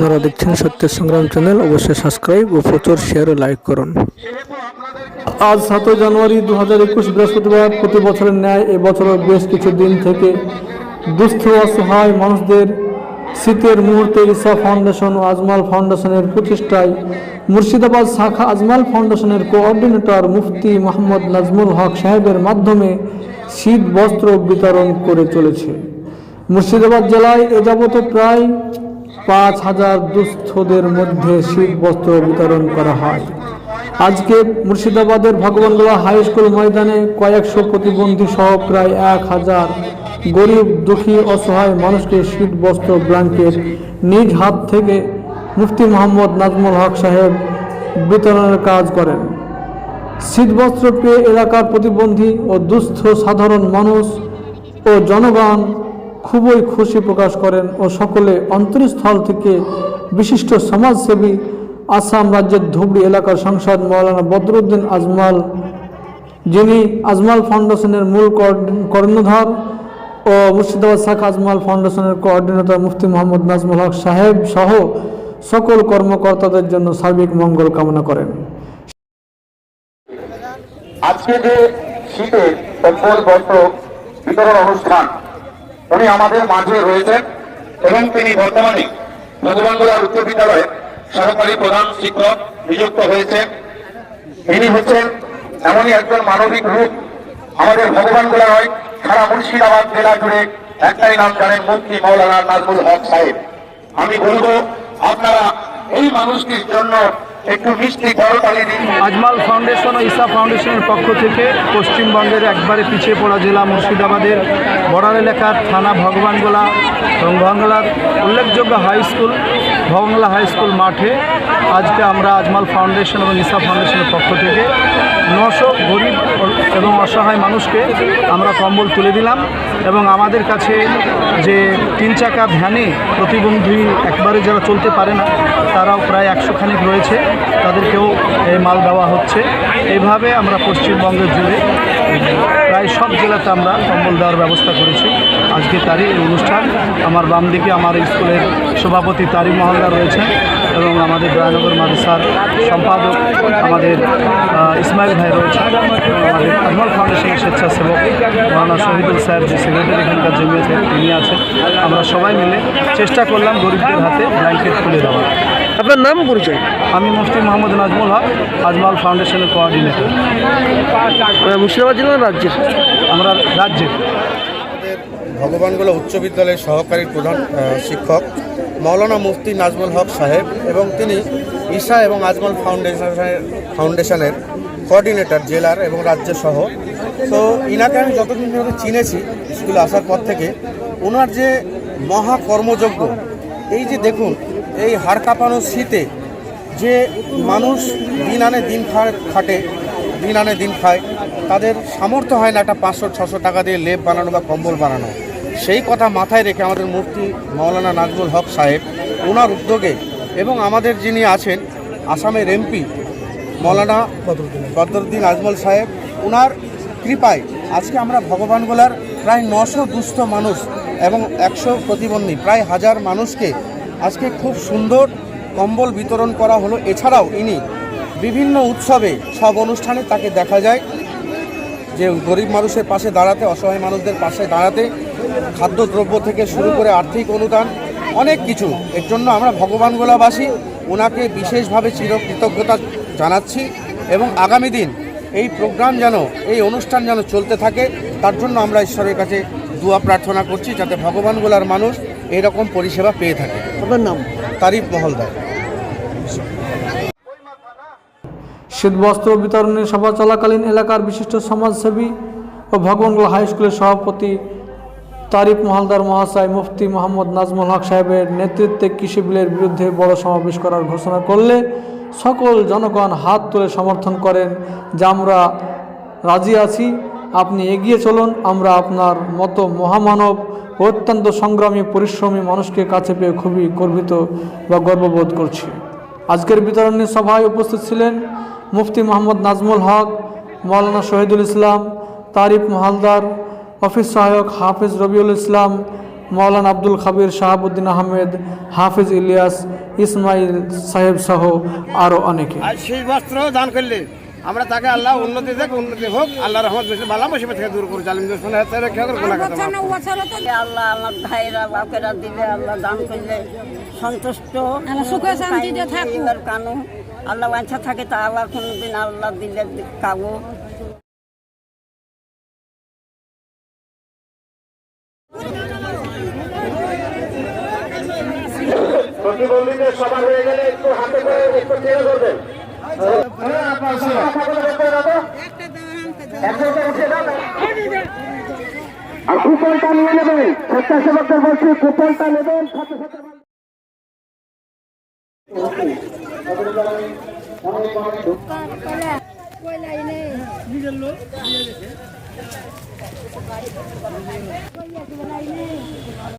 আপনারা দেখছেন সত্যের সংগ্রাম চ্যানেল। অবশ্যই সাবস্ক্রাইব ও প্রচুর শেয়ার ও লাইক করুন। আজ সাতই জানুয়ারি দু হাজার একুশ বৃহস্পতিবার প্রতি বছরের ন্যায় এবছরও বেশ কিছু দিন থেকে দুস্থ অসহায় মানুষদের শীতের মুহূর্তে ইসা ফাউন্ডেশন ও আজমাল ফাউন্ডেশনের প্রতিষ্ঠায় মুর্শিদাবাদ শাখা আজমাল ফাউন্ডেশনের কোঅর্ডিনেটর মুফতি মোহাম্মদ নাজমুল হক সাহেবের মাধ্যমে শীত বস্ত্র বিতরণ করে চলেছে। মুর্শিদাবাদ জেলায় এ যাবত প্রায় পাঁচ হাজার দুস্থদের মধ্যে শীত বস্ত্র বিতরণ করা হয়। আজকে মুর্শিদাবাদের ভগবানগোলা হাই স্কুল ময়দানে কয়েকশো প্রতিবন্ধী সহ প্রায় এক হাজার গরিব, দুঃখী, অসহায় মানুষকে শীত বস্ত্র ব্ল্যাঙ্কেট নিজ হাত থেকে মুফতি মোহাম্মদ নাজমুল হক সাহেব বিতরণের কাজ করেন। শীতবস্ত্র পেয়ে এলাকার প্রতিবন্ধী ও দুস্থ সাধারণ মানুষ ও জনগণ খুবই খুশি প্রকাশ করেন ও সকলে অন্তরস্থল থেকে বিশিষ্ট সমাজসেবী আসাম রাজ্যের ধুবড়ি এলাকার সাংসদ মৌলানা বদরুদ্দিন আজমাল, যিনি আজমাল ফাউন্ডেশনের মূল কর্ণধার ও মুর্শিদাবাদ শাখা আজমাল ফাউন্ডেশনের কোঅর্ডিনেটর মুফতি মোহাম্মদ নাজমুল হক সাহেব সহ সকল কর্মকর্তাদের জন্য সার্বিক মঙ্গল কামনা করেন। আজকে যে বস্ত্র বিতরণ অনুষ্ঠান উনি আমাদের মাঝে রয়েছেন এবং তিনি বর্তমানে ভগবানগোলা উচ্চ বিদ্যালয়ে সহকারী প্রধান শিক্ষক নিযুক্ত হয়েছেন। ইনি হচ্ছেন এমনই একজন মানবিক রূপ। আমাদের ভগবানগোলা হয় সারা মুর্শিদাবাদ জেলা জুড়ে একটাই নাম জানেন মুক্তি মৌলানা নাজমুল হক সাহেব। আমি বলব, আপনারা এই মানুষটির জন্য একটু মিষ্টি আজমাল ফাউন্ডেশন ও ইসা ফাউন্ডেশনের পক্ষ থেকে পশ্চিমবঙ্গের একবারে পিছিয়ে পড়া জেলা মুর্শিদাবাদের বর্ডার এলাকার থানা ভগবানগোলা এবং ভগবানগোলার উল্লেখযোগ্য high school, Bhagwangola high school মাঠে আজকে আমরা আজমাল ফাউন্ডেশন এবং ইসা ফাউন্ডেশনের পক্ষ থেকে নশো গরিব এবং অসহায় মানুষকে আমরা কম্বল তুলে দিলাম এবং আমাদের কাছে যে তিন চাকা ভ্যানে প্রতিবন্ধী একবারে যারা চলতে পারে না, তারাও প্রায় একশো খানিক রয়েছে। তাদেরকেও এই মাল দেওয়া হচ্ছে। এইভাবে আমরা পশ্চিমবঙ্গের জুড়ে প্রায় সব জেলাতে আমরা কম্বল দেওয়ার ব্যবস্থা করেছি। আজকে তারই এই অনুষ্ঠান। আমার বাম দিকে আমার স্কুলের সভাপতি তারি মহল্লা রয়েছেন এবং আমাদের দয়ানগর মাদ্রাসার সম্পাদক আমাদের ইসমাইল ভাই রয়েছেন। এবং আমাদের আজমল ফাউন্ডেশনের স্বেচ্ছাসেবক মৌলানা শহীদুল স্যার যে সেক্রেটারি এখানকার জমিয়েছে তিনি আছেন। আমরা সবাই মিলে চেষ্টা করলাম গরিবদের হাতে ব্ল্যাঙ্কেট তুলে দেওয়ার। আপনার নাম পরিচয়? আমি মুফতি মোহাম্মদ নাজমুল হক আজমাল ফাউন্ডেশনের কোঅর্ডিনেটর। মুর্শিদাবাদ জেলার রাজ্যের? আমরা রাজ্যের। ভগবানগোলা উচ্চ বিদ্যালয়ের সহকারী প্রধান শিক্ষক মৌলানা মুফতি নাজমুল হক সাহেব এবং তিনি ঈশা এবং আজমল ফাউন্ডেশনের ফাউন্ডেশনের কোঅর্ডিনেটর, জেলার এবং রাজ্য সহ তো ইনাকে আমি যতদিন ধরে চিনেছি স্কুলে আসার পর থেকে ওনার যে মহা কর্মযজ্ঞ এই যে দেখুন, এই হাড় কাঁপানো শীতে যে মানুষ দিন আনে দিন খাটে, দিন আনে দিন খায়, তাদের সামর্থ্য হয় না একটা পাঁচশো, ছশো টাকা দিয়ে লেপ বানানো বা কম্বল বানানো। সেই কথা মাথায় রেখে আমাদের মুফতি মাওলানা নাজমুল হক সাহেব ওনার উদ্যোগে এবং আমাদের যিনি আছেন আসামের এমপি মৌলানা বদরুদ্দিন আজমল সাহেব, ওনার কৃপায় আজকে আমরা ভগবানগোলার প্রায় নশো দুস্থ মানুষ এবং একশো প্রতিবন্ধী, প্রায় হাজার মানুষকে আজকে খুব সুন্দর কম্বল বিতরণ করা হলো। এছাড়াও ইনি বিভিন্ন উৎসবে সব অনুষ্ঠানে তাকে দেখা যায়। যে গরিব মানুষের পাশে দাঁড়াতে অসহায় মানুষদের পাশে দাঁড়াতে খাদ্যদ্রব্য থেকে শুরু করে আর্থিক অনুদান অনেক কিছু। এর জন্য আমরা ভগবানগোলাবাসী ওনাকে বিশেষভাবে চিরকৃতজ্ঞতা জানাচ্ছি এবং আগামী দিন এই প্রোগ্রাম যেন এই অনুষ্ঠান যেন চলতে থাকে তার জন্য আমরা ঈশ্বরের কাছে দোয়া প্রার্থনা করছি যাতে ভগবানগোলার মানুষ এইরকম পরিষেবা পেয়ে থাকে। আপনার নাম? তারিফ মহলদার। শীতবস্ত্র বিতরণী সভা চলাকালীন এলাকার বিশিষ্ট সমাজসেবী ও ভগবানগোলা হাই স্কুলের সভাপতি তারিফ মহালদার মহাশয় মুফতি মোহাম্মদ নাজমুল হক সাহেবের নেতৃত্বে কৃষি বিলের বিরুদ্ধে বড় সমাবেশ করার ঘোষণা করলে সকল জনগণ হাত তুলে সমর্থন করেন যে আমরা রাজি আছি, আপনি এগিয়ে চলুন, আমরা আপনার মতো মহামানব অত্যন্ত সংগ্রামী, পরিশ্রমী মানুষকে কাছে পেয়ে খুবই গর্বিত বা গর্ববোধ করছি। আজকের বিতরণী সভায় উপস্থিত ছিলেন মুফতি মোহাম্মদ নাজমুল হক মৌলানা শহীদুল ইসলাম তারিফ মহালদার অফিস সহায়ক হাফিজ রবিউল ইসলাম মাওলানা আব্দুল খাবির শাহাবুদ্দিন আহমেদ হাফিজ ইলিয়াস ইসমাইল সাহেব সহ আরও অনেকে। সেই বস্ত্র দান করলে আমরা তাকে আল্লাহ উন্নতি দেখ উন্নতি হোক আল্লাহ রহমত বেশি বালা মুসিবত থেকে দূর করে জালিম দুশ্মন হাত থেকে রক্ষা করে গুনাহ খাতা আল্লাহ আমার ভাইরা বাপেরা দিলে আল্লাহ দান করলে সন্তুষ্ট আল্লাহ সুখে শান্তিতে থাকুক। কানু। আল্লাহ বাঞ্ছা থাকে তা আবার কোনোদিন আল্লাহ দিলে কাবু প্রতিবন্ধীদের নিয়ে নেবেন। স্বেচ্ছাসেবকদের বলছি নেবেন নিজের লোক